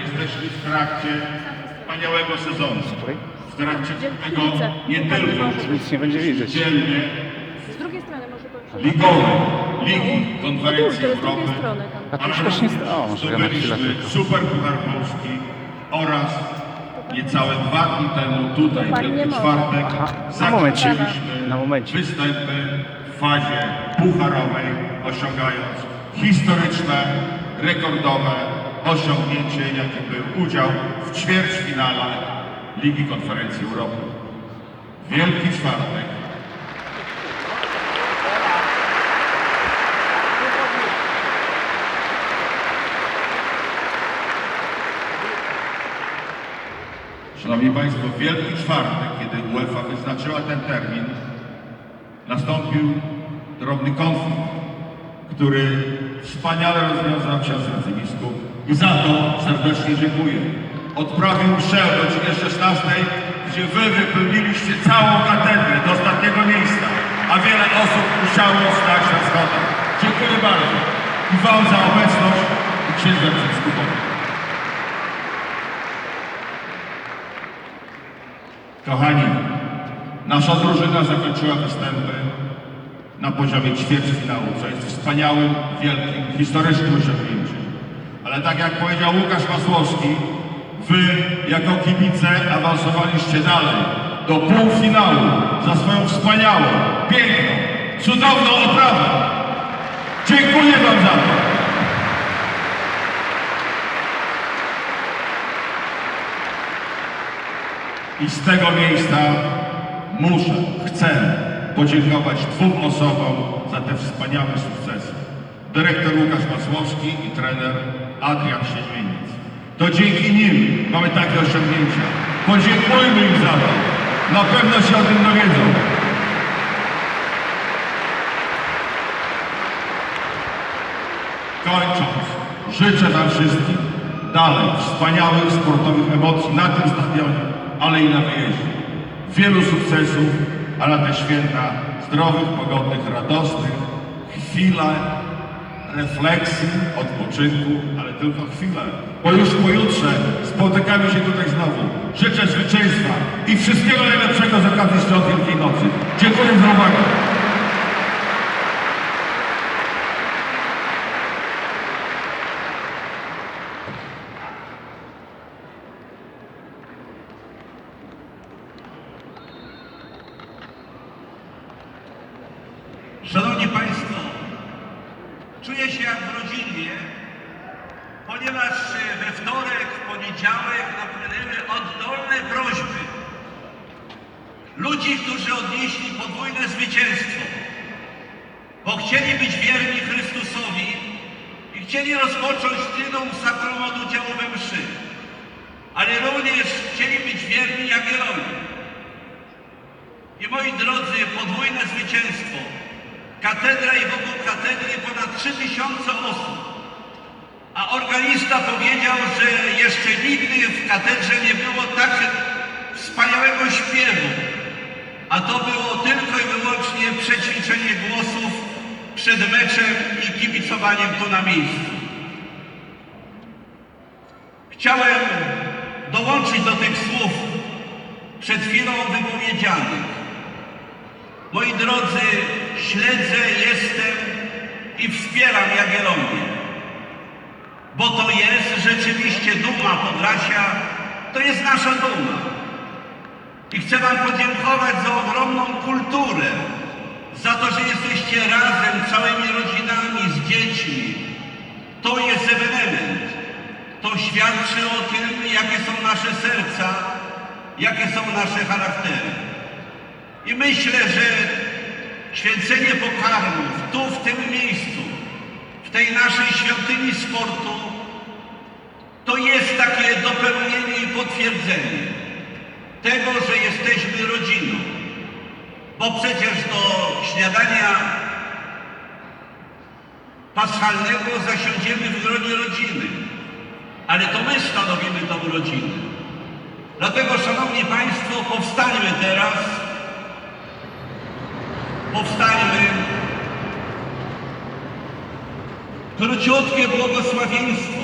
jesteśmy w trakcie wspaniałego sezonu. W trakcie tego nie tylko Nic nie będzie widzieć. dzielnie Z drugiej strony może pan ligowej Ligi Konferencji z drugiej Europy, strony tam. A to ale też nie sta- o, może ja na chwilę zdobyliśmy tylko. Super Puchar Polski oraz niecałe dwa dni temu tutaj, nie Wielki może. Czwartek, Aha, na momencie, zakończyliśmy na momencie. występy w fazie pucharowej, osiągając historyczne, rekordowe osiągnięcie, jakie był udział w ćwierćfinale Ligi Konferencji Europy. Wielki Czwartek Szanowni Państwo, Wielki Czwartek, kiedy UEFA wyznaczyła ten termin, nastąpił drobny konflikt, który wspaniale rozwiązał się w arcybiskup i za to serdecznie dziękuję. Odprawił mszę o godzinie 16, gdzie Wy wypełniliście całą katedrę do ostatniego miejsca, a wiele osób musiało stać na schodach. Dziękuję bardzo i Wam za obecność i księdza biskupowi. Kochani, nasza drużyna zakończyła występy na poziomie ćwierćfinału, co jest wspaniałym, wielkim, historycznym osiągnięciem. Ale tak jak powiedział Łukasz Masłowski, wy jako kibice awansowaliście dalej do półfinału za swoją wspaniałą, piękną, cudowną oprawę. Dziękuję wam za to. I z tego miejsca muszę, chcę podziękować dwóm osobom za te wspaniałe sukcesy. Dyrektor Łukasz Masłowski i trener Adrian Siedmieniec. To dzięki nim mamy takie osiągnięcia. Podziękujmy im za to. Na pewno się o tym dowiedzą. Kończąc, życzę Wam wszystkim dalej wspaniałych sportowych emocji na tym stadionie, ale i na wyjeździe. Wielu sukcesów, a na te święta zdrowych, pogodnych, radosnych, chwile refleksji, odpoczynku, ale tylko chwilę. Bo już pojutrze spotykamy się tutaj znowu. Życzę zwycięstwa i wszystkiego najlepszego z okazji świąt Wielkiej Nocy. Dziękuję za uwagę. Szanowni Państwo, czuję się jak w rodzinie, ponieważ e, we wtorek, w poniedziałek napłynęły oddolne prośby ludzi, którzy odnieśli podwójne zwycięstwo, bo chcieli być wierni Chrystusowi i chcieli rozpocząć Tryną Sakramentu Działowe Mszy, ale również chcieli być wierni Jagiellonii. I moi drodzy, podwójne zwycięstwo. Katedra i wokół katedry ponad 3000 osób. A organista powiedział, że jeszcze nigdy w katedrze nie było tak wspaniałego śpiewu. A to było tylko i wyłącznie przećwiczenie głosów przed meczem i kibicowaniem tu na miejscu. Chciałem dołączyć do tych słów przed chwilą wypowiedzianych. Moi drodzy, śledzę, jestem i wspieram Jagiellonię, bo to jest rzeczywiście duma Podlasia, to jest nasza duma. I chcę Wam podziękować za ogromną kulturę, za to, że jesteście razem, całymi rodzinami, z dziećmi. To jest ewenement. To świadczy o tym, jakie są nasze serca, jakie są nasze charaktery. I myślę, że święcenie pokarmów tu, w tym miejscu, w tej naszej świątyni sportu, to jest takie dopełnienie i potwierdzenie tego, że jesteśmy rodziną. Bo przecież do śniadania paschalnego zasiądziemy w gronie rodziny. Ale to my stanowimy tą rodzinę. Dlatego, Szanowni Państwo, powstańmy teraz. Powstańmy. Króciutkie błogosławieństwo.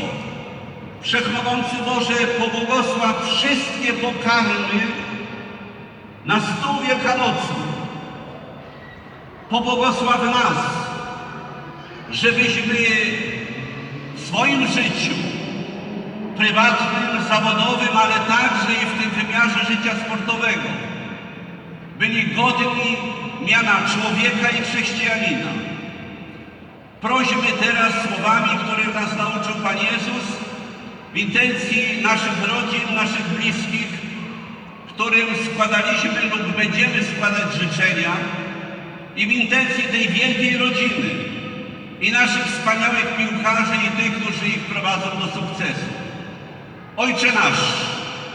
Wszechmogący Boże, pobłogosław wszystkie pokarmy na stół wielkanocny. Pobłogosław nas, żebyśmy w swoim życiu prywatnym, zawodowym, ale także i w tym wymiarze życia sportowego byli godni miana człowieka i chrześcijanina. Prośmy teraz słowami, które nas nauczył Pan Jezus w intencji naszych rodzin, naszych bliskich, którym składaliśmy lub będziemy składać życzenia i w intencji tej wielkiej rodziny i naszych wspaniałych piłkarzy i tych, którzy ich prowadzą do sukcesu. Ojcze nasz,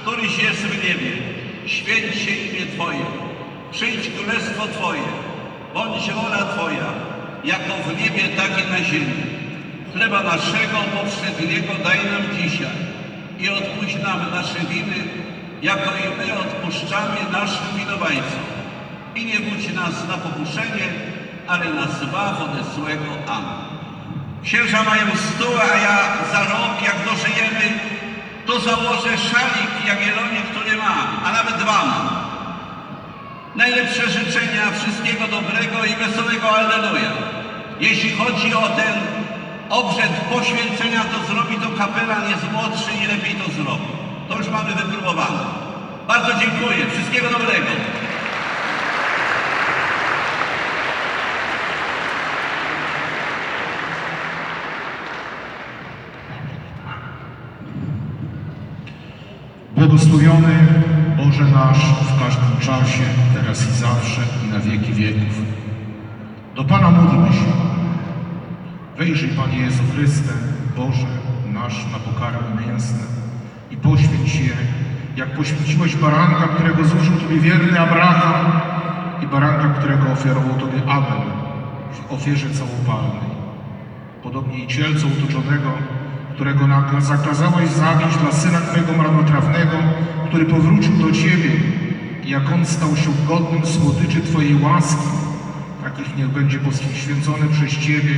któryś jest w niebie, święć się imię Twoje, przyjdź królestwo Twoje, bądź wola Twoja, jako w niebie, tak i na ziemi. Chleba naszego powszedniego daj nam dzisiaj i odpuść nam nasze winy, jako i my odpuszczamy naszym winowajcom. I nie budź nas na pokuszenie, ale nas zbaw ode złego. Amen. Księża mają stół, a ja za rok, jak dożyjemy, to założę szalik Jagiellonie, który mam, a nawet dwa mam. Najlepsze życzenia, wszystkiego dobrego i wesołego Alleluja. Jeśli chodzi o ten obrzęd poświęcenia, to zrobi to kapelan, jest młodszy i lepiej to zrobi. To już mamy wypróbowane. Bardzo dziękuję. Wszystkiego dobrego. Błogosławiony Boże nasz w każdym czasie, teraz i zawsze i na wieki wieków. Do Pana módlmy się. Wejrzyj Panie Jezu Chryste, Boże nasz na pokarmy mięsne i poświęć je, jak poświęciłeś baranka, którego złożył Tobie wierny Abraham i baranka, którego ofiarował Tobie Abel w ofierze całopalnej. Podobnie i cielca utoczonego, którego zakazałeś zabić dla syna Twojego marnotrawnego, który powrócił do Ciebie. Jak on stał się godnym słodyczy Twojej łaski, takich niech będzie poświęcone przez Ciebie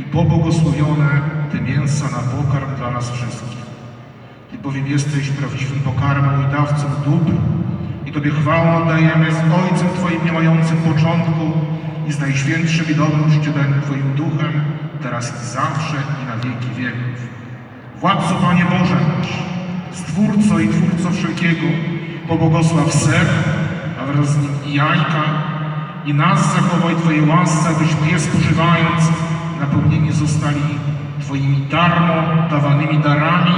i pobłogosławione te mięsa na pokarm dla nas wszystkich. Ty bowiem jesteś prawdziwym pokarmem i dawcą dóbr i Tobie chwałę oddajemy z Ojcem Twoim nie mającym początku i z Najświętszym i dobrym czcigodnym Twoim Duchem, teraz i zawsze i na wieki wieków. Władco Panie Boże nasz, Stwórco i Twórco wszelkiego, pobłogosław ser, a wraz z nim i jajka, i nas zachowaj Twojej łasce, abyśmy je spożywając, napełnieni zostali Twoimi darmo dawanymi darami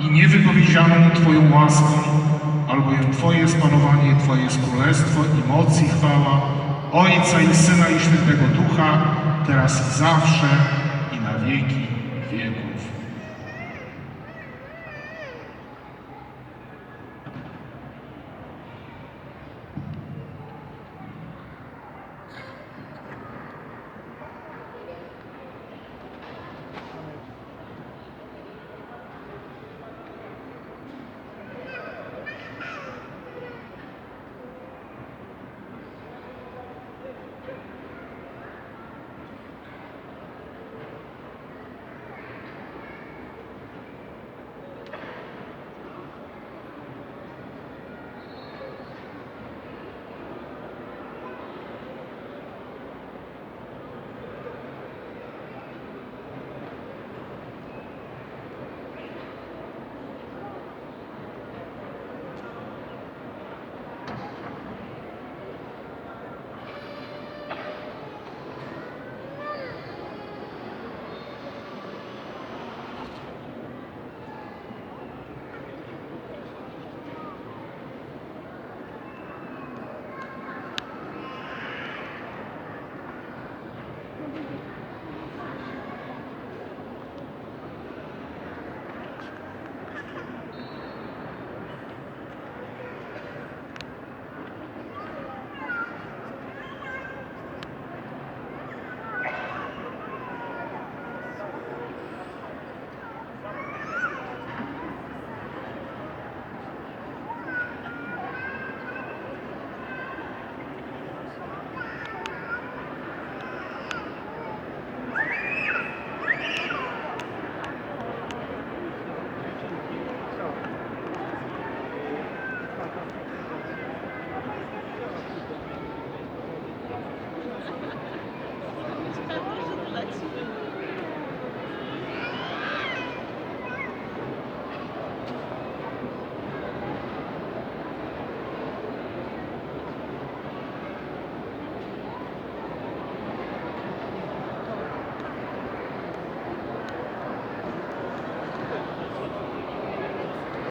i niewypowiedzianą Twoją łaską, albowiem Twoje jest panowanie, Twoje jest królestwo i moc i chwała Ojca i Syna i Świętego Ducha, teraz i zawsze i na wieki wieków.